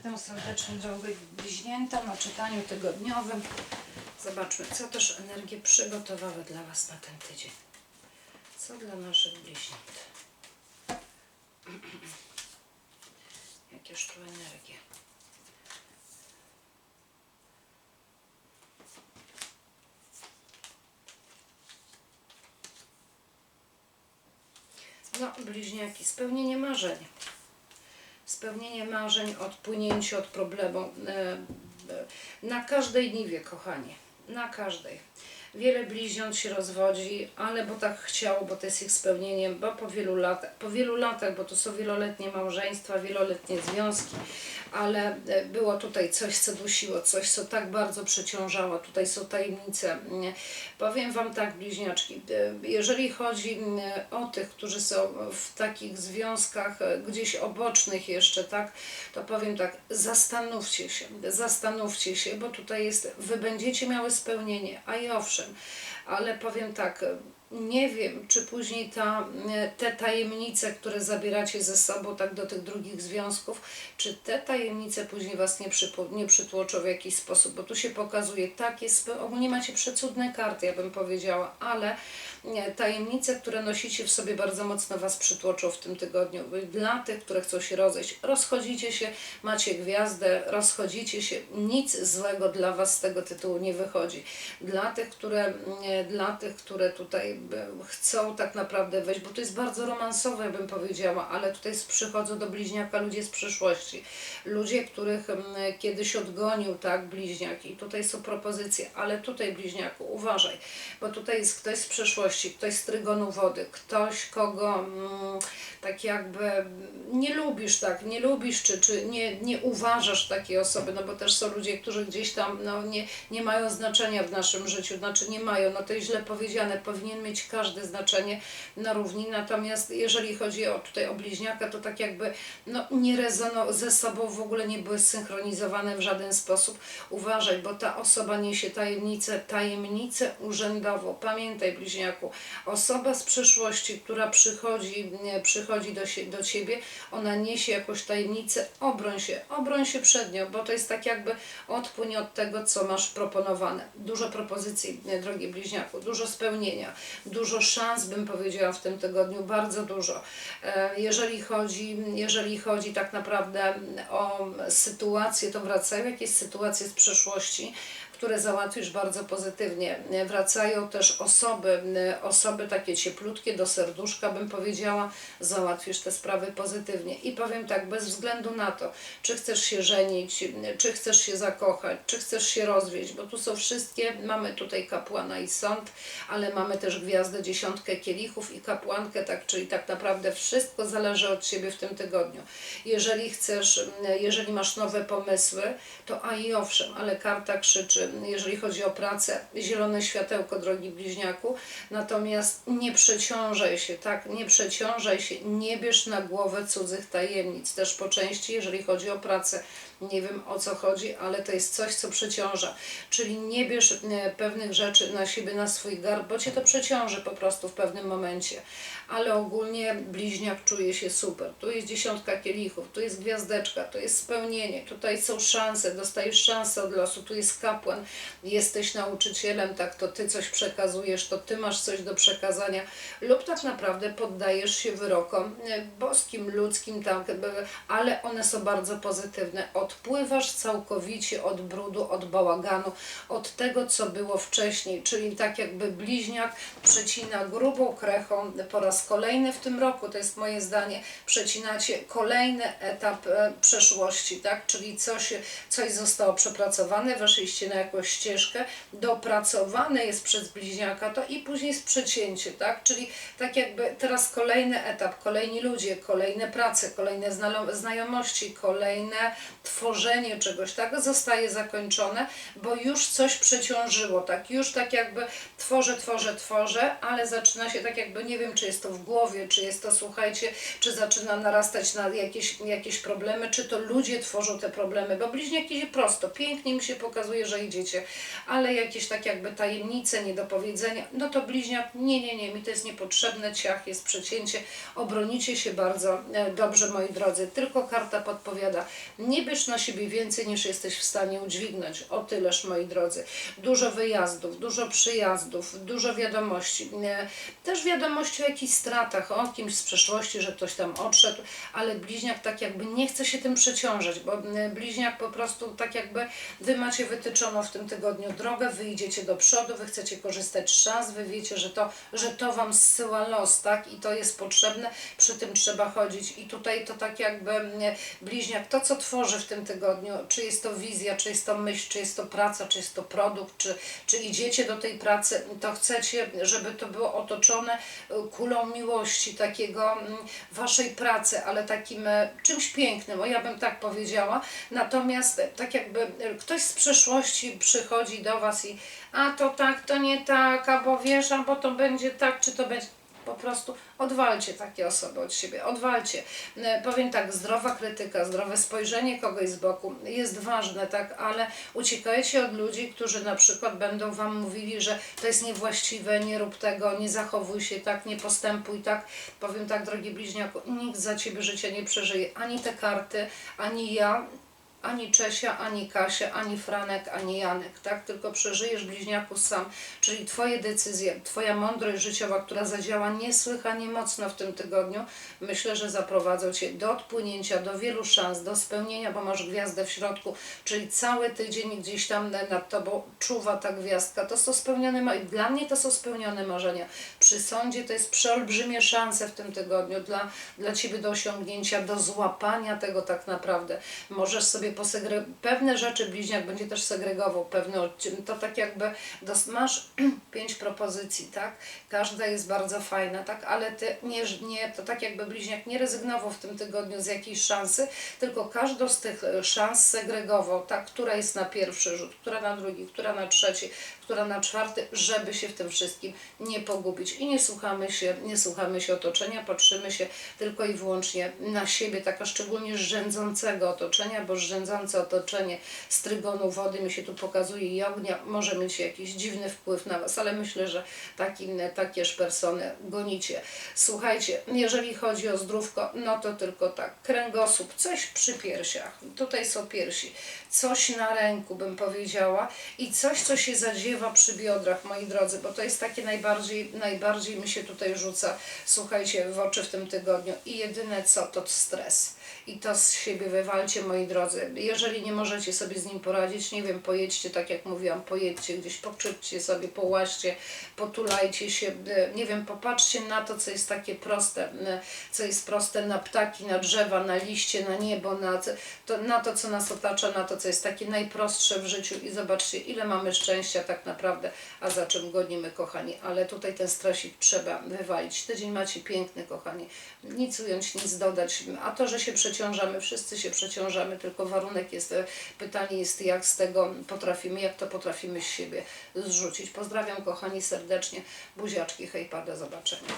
Witam serdecznie drogie bliźnięta na czytaniu tygodniowym. Zobaczmy, co też energie przygotowały dla Was na ten tydzień. Co dla naszych bliźniąt? Jakież tu energie? No, bliźniaki, spełnienie marzeń spełnienie marzeń, odpłynięcie od problemu. e, e, Na każdej niwie, kochani, na każdej. Wiele bliźniąt się rozwodzi, ale bo tak chciało, bo to jest ich spełnieniem, bo po wielu latach, po wielu latach, bo to są wieloletnie małżeństwa, wieloletnie związki, ale e, było tutaj coś, co dusiło, coś, co tak bardzo przeciążało. Tutaj są tajemnice. Nie. Powiem Wam tak, bliźniaczki, e, jeżeli chodzi mm, o tych, którzy są w takich związkach e, gdzieś obocznych jeszcze, tak, to powiem tak, zastanówcie się, zastanówcie się, bo tutaj jest, Wy będziecie miały spełnienie, a i owszem, ale powiem tak, nie wiem, czy później ta, e, te tajemnice, które zabieracie ze sobą tak do tych drugich związków, czy te tajemnice później Was nie, przypo, nie przytłoczą w jakiś sposób, bo tu się pokazuje, tak jest, ogólnie macie przecudne karty, ja bym powiedziała, ale nie, tajemnice, które nosicie w sobie bardzo mocno Was przytłoczą w tym tygodniu. Dla tych, które chcą się rozejść, rozchodzicie się, macie gwiazdę, rozchodzicie się, nic złego dla Was z tego tytułu nie wychodzi. Dla tych, które, nie, dla tych, które tutaj chcą tak naprawdę wejść, bo to jest bardzo romansowe, bym powiedziała, ale tutaj przychodzą do bliźniaka ludzie z przyszłości. Ludzie, których mm, kiedyś odgonił, tak, bliźniak i tutaj są propozycje, ale tutaj bliźniaku, uważaj, bo tutaj jest ktoś z przeszłości, ktoś z trygonu wody, ktoś, kogo mm, tak jakby nie lubisz, tak, nie lubisz, czy, czy nie, nie uważasz takiej osoby, no bo też są ludzie, którzy gdzieś tam no, nie, nie mają znaczenia w naszym życiu, znaczy nie mają, no to jest źle powiedziane, powinien mieć każde znaczenie na równi, natomiast jeżeli chodzi o tutaj o bliźniaka, to tak jakby no, nie rezonował ze sobą, w ogóle nie były synchronizowane w żaden sposób. Uważaj, bo ta osoba niesie tajemnicę, tajemnicę urzędową. Pamiętaj, bliźniaku, osoba z przyszłości, która przychodzi, nie, przychodzi do, sie, do ciebie, ona niesie jakąś tajemnicę, obroń się, obroń się przed nią, bo to jest tak jakby odpłyń od tego, co masz proponowane. Dużo propozycji, drogi bliźniaku, dużo spełnienia, dużo szans, bym powiedziała w tym tygodniu, bardzo dużo. E, Jeżeli chodzi, jeżeli chodzi tak naprawdę o sytuację, to wracają jakieś sytuacje z przeszłości, które załatwisz bardzo pozytywnie. Wracają też osoby, osoby takie cieplutkie do serduszka, bym powiedziała, załatwisz te sprawy pozytywnie. I powiem tak, bez względu na to, czy chcesz się żenić, czy chcesz się zakochać, czy chcesz się rozwieść, bo tu są wszystkie, mamy tutaj kapłana i sąd, ale mamy też gwiazdę, dziesiątkę kielichów i kapłankę, tak, czyli tak naprawdę wszystko zależy od Ciebie w tym tygodniu. Jeżeli chcesz, jeżeli masz nowe pomysły, to a i owszem, ale karta krzyczy, jeżeli chodzi o pracę, zielone światełko, drogi bliźniaku, natomiast nie przeciążaj się, tak, nie przeciążaj się, nie bierz na głowę cudzych tajemnic, też po części, jeżeli chodzi o pracę, nie wiem o co chodzi, ale to jest coś, co przeciąża. Czyli nie bierz e, pewnych rzeczy na siebie, na swój garb, bo cię to przeciąży po prostu w pewnym momencie. Ale ogólnie bliźniak czuje się super. Tu jest dziesiątka kielichów, tu jest gwiazdeczka, tu jest spełnienie, tutaj są szanse, dostajesz szansę od losu, tu jest kapłan, jesteś nauczycielem, tak, to ty coś przekazujesz, to ty masz coś do przekazania, lub tak naprawdę poddajesz się wyrokom e, boskim, ludzkim, tak, ale one są bardzo pozytywne. Odpływasz całkowicie od brudu, od bałaganu, od tego, co było wcześniej, czyli tak jakby bliźniak przecina grubą krechą po raz kolejny w tym roku, to jest moje zdanie, przecinacie kolejny etap e, przeszłości, tak, czyli coś, coś zostało przepracowane, weszliście na jakąś ścieżkę, dopracowane jest przez bliźniaka to i później jest przecięcie, tak, czyli tak jakby teraz kolejny etap, kolejni ludzie, kolejne prace, kolejne znajomości, kolejne tworzenie czegoś, tak, zostaje zakończone, bo już coś przeciążyło, tak, już tak jakby tworzę, tworzę, tworzę, ale zaczyna się tak jakby, nie wiem, czy jest to w głowie, czy jest to, słuchajcie, czy zaczyna narastać na jakieś, jakieś problemy, czy to ludzie tworzą te problemy, bo bliźniaki prosto, pięknie mi się pokazuje, że ale jakieś tak jakby tajemnice, niedopowiedzenia, no to bliźniak, nie, nie, nie, mi to jest niepotrzebne, ciach, jest przecięcie, obronicie się bardzo e, dobrze, moi drodzy, tylko karta podpowiada, nie bierz na siebie więcej niż jesteś w stanie udźwignąć, o tyleż, moi drodzy, dużo wyjazdów, dużo przyjazdów, dużo wiadomości, e, też wiadomości o jakichś stratach, o kimś z przeszłości, że ktoś tam odszedł, ale bliźniak tak jakby nie chce się tym przeciążać, bo e, bliźniak po prostu tak jakby wy macie wytyczoną w tym tygodniu drogę, wy idziecie do przodu, wy chcecie korzystać z szans, wy wiecie, że to, że to wam zsyła los, tak? I to jest potrzebne, przy tym trzeba chodzić. I tutaj to tak jakby mm, bliźniak, to co tworzy w tym tygodniu, czy jest to wizja, czy jest to myśl, czy jest to praca, czy jest to produkt, czy, czy idziecie do tej pracy, to chcecie, żeby to było otoczone y, kulą miłości, takiego mm, waszej pracy, ale takim e, czymś pięknym, o ja bym tak powiedziała. Natomiast e, tak jakby e, ktoś z przeszłości przychodzi do was i a to tak, to nie tak, albo wiesz, albo to będzie tak, czy to będzie. Po prostu odwalcie takie osoby od siebie, odwalcie. E, Powiem tak, zdrowa krytyka, zdrowe spojrzenie kogoś z boku jest ważne, tak, ale uciekajcie od ludzi, którzy na przykład będą Wam mówili, że to jest niewłaściwe, nie rób tego, nie zachowuj się tak, nie postępuj tak. Powiem tak, drogi bliźniaku, nikt za Ciebie życia nie przeżyje, ani te karty, ani ja, ani Czesia, ani Kasia, ani Franek, ani Janek, tak? Tylko przeżyjesz bliźniaku sam, czyli Twoje decyzje, Twoja mądrość życiowa, która zadziała niesłychanie mocno w tym tygodniu, myślę, że zaprowadzą Cię do odpłynięcia, do wielu szans, do spełnienia, bo masz gwiazdę w środku, czyli cały tydzień gdzieś tam nad Tobą czuwa ta gwiazdka. To są spełnione, dla mnie to są spełnione marzenia. Przy sądzie to jest przeolbrzymie szanse w tym tygodniu dla, dla Ciebie do osiągnięcia, do złapania tego tak naprawdę. Możesz sobie posegre... pewne rzeczy bliźniak będzie też segregował, pewne to tak jakby dos... masz pięć propozycji, tak? Każda jest bardzo fajna, tak? Ale ty nie, nie, to tak jakby bliźniak nie rezygnował w tym tygodniu z jakiejś szansy, tylko każdą z tych e, szans segregował, tak? Która jest na pierwszy rzut, która na drugi, która na trzeci, która na czwarty, żeby się w tym wszystkim nie pogubić. I nie słuchamy się, nie słuchamy się otoczenia, patrzymy się tylko i wyłącznie na siebie, taka szczególnie rzędzącego otoczenia, bo rzędzące otoczenie z trygonu wody mi się tu pokazuje i ognia może mieć jakiś dziwny wpływ na Was, ale myślę, że taki, takież persony gonicie. Słuchajcie, jeżeli chodzi o zdrówko, no to tylko tak, kręgosłup, coś przy piersiach, tutaj są piersi, coś na ręku bym powiedziała i coś, co się zadziewa przy biodrach, moi drodzy, bo to jest takie najbardziej, najbardziej mi się tutaj rzuca, słuchajcie, w oczy w tym tygodniu i jedyne co, to stres. I to z siebie wywalcie, moi drodzy. Jeżeli nie możecie sobie z nim poradzić, nie wiem, pojedźcie, tak jak mówiłam, pojedźcie gdzieś, pokrzywdźcie sobie, połaźcie, potulajcie się, e, nie wiem, popatrzcie na to, co jest takie proste, e, co jest proste na ptaki, na drzewa, na liście, na niebo, na to, na to, co nas otacza, na to, co jest takie najprostsze w życiu i zobaczcie, ile mamy szczęścia tak naprawdę, a za czym gonimy, kochani. Ale tutaj ten trzeba wywalić. Tydzień macie piękny, kochani. Nic ująć, nic dodać. A to, że się przeciążamy, wszyscy się przeciążamy, tylko warunek jest, e, pytanie jest, jak z tego potrafimy, jak to potrafimy z siebie zrzucić. Pozdrawiam, kochani, serdecznie. Buziaczki, hejpa, do zobaczenia.